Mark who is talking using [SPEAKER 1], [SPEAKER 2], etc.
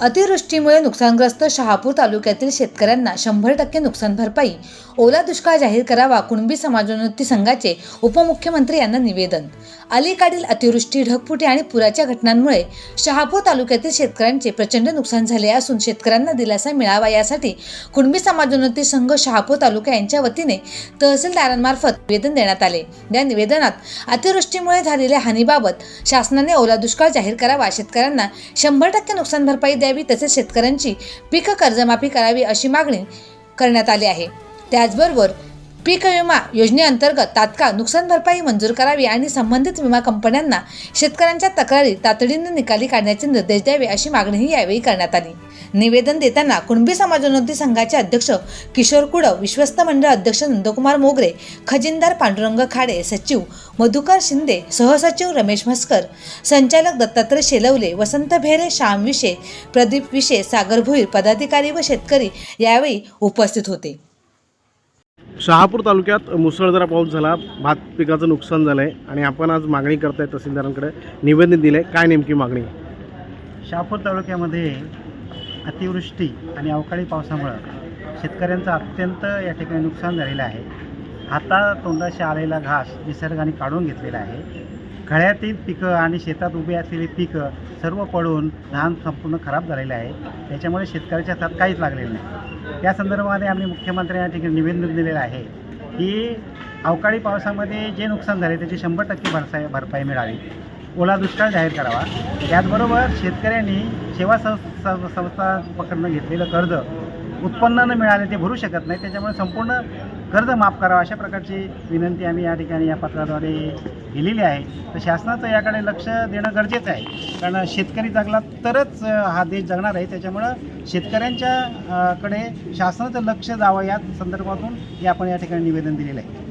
[SPEAKER 1] अतिवृष्टीमुळे नुकसानग्रस्त शहापूर तालुक्यातील शेतकऱ्यांना शंभर टक्के नुकसान भरपाई. ओला दुष्काळ जाहीर करावा कुणबी समाजोन्नती संघाचे उपमुख्यमंत्री यांना निवेदन. अलीकडील अतिवृष्टी ढगफुटी आणि पुराच्या घटनांमुळे शहापूर तालुक्यातील शेतकऱ्यांचे प्रचंड नुकसान झाले असून शेतकऱ्यांना दिलासा मिळावा यासाठी कुणबी समाजोन्नती संघ शहापूर तालुका यांच्या वतीने तहसीलदारांमार्फत निवेदन देण्यात आले. या निवेदनात अतिवृष्टीमुळे झालेल्या हानीबाबत शासनाने ओला दुष्काळ जाहीर करावा शेतकऱ्यांना शंभर टक्के नुकसान भरपाई द्यावी तसेच शेतकऱ्यांची पीक कर्जमाफी करावी अशी मागणी करण्यात आली आहे. त्याचबरोबर पीक विमा योजनेअंतर्गत तात्काळ नुकसान भरपाई मंजूर करावी आणि संबंधित विमा कंपन्यांना शेतकऱ्यांच्या तक्रारी तातडीने निकाली काढण्याचे निर्देश द्यावे अशी मागणीही यावेळी करण्यात आली. निवेदन देताना कुणबी समाजोन्नती संघाचे अध्यक्ष किशोर कुडव विश्वस्त मंडळ अध्यक्ष नंदकुमार मोगरे खजिनदार पांडुरंग खाडे सचिव मधुकर शिंदे सहसचिव रमेश म्हस्कर संचालक दत्तात्रय शेलवले वसंत भेरे श्याम विशे प्रदीप विशे सागर भुईर पदाधिकारी व शेतकरी यावेळी उपस्थित होते.
[SPEAKER 2] शहापूर तालुक्यात मुसळधार पाऊस झाला. भात पिकाचं नुकसान झालं आहे आणि आपण आज मागणी करताय तहसीलदारांकडे निवेदन दिलं आहे काय नेमकी मागणी?
[SPEAKER 3] शहापूर तालुक्यामध्ये अतिवृष्टी आणि अवकाळी पावसामुळं शेतकऱ्यांचं अत्यंत या ठिकाणी नुकसान झालेलं आहे. हाता तोंडाशी आलेला घास निसर्गाने काढून घेतलेला आहे. खळ्यातील पिकं आणि शेतात उभी असलेली पिकं सर्व पडून धान संपूर्ण खराब झालेले आहे. त्याच्यामुळे शेतकऱ्याच्या हातात काहीच लागलेलं नाही. या संदर्भामध्ये आम्ही मुख्यमंत्री या ठिकाणी निवेदन दिलेलं आहे की अवकाळी पावसामध्ये जे नुकसान झाले त्याची शंभर टक्के भरसाई भरपाई मिळावी. ओला दुष्काळ जाहीर करावा. त्याचबरोबर शेतकऱ्यांनी सेवा संस्था सं- संस्थांकडनं घेतलेलं कर्ज उत्पन्नानं मिळाले ते भरू शकत नाही. त्याच्यामुळे संपूर्ण कर्ज माफ करावं अशा प्रकारची विनंती आम्ही या ठिकाणी या पत्राद्वारे केलेली आहे. तर शासनाचं याकडे लक्ष देणं गरजेचं आहे. कारण शेतकरी जगला तरच हा देश जगणार आहे. त्याच्यामुळं शेतकऱ्यांच्या कडे शासनाचं लक्ष जावं या संदर्भातून हे आपण या ठिकाणी निवेदन दिलेलं आहे.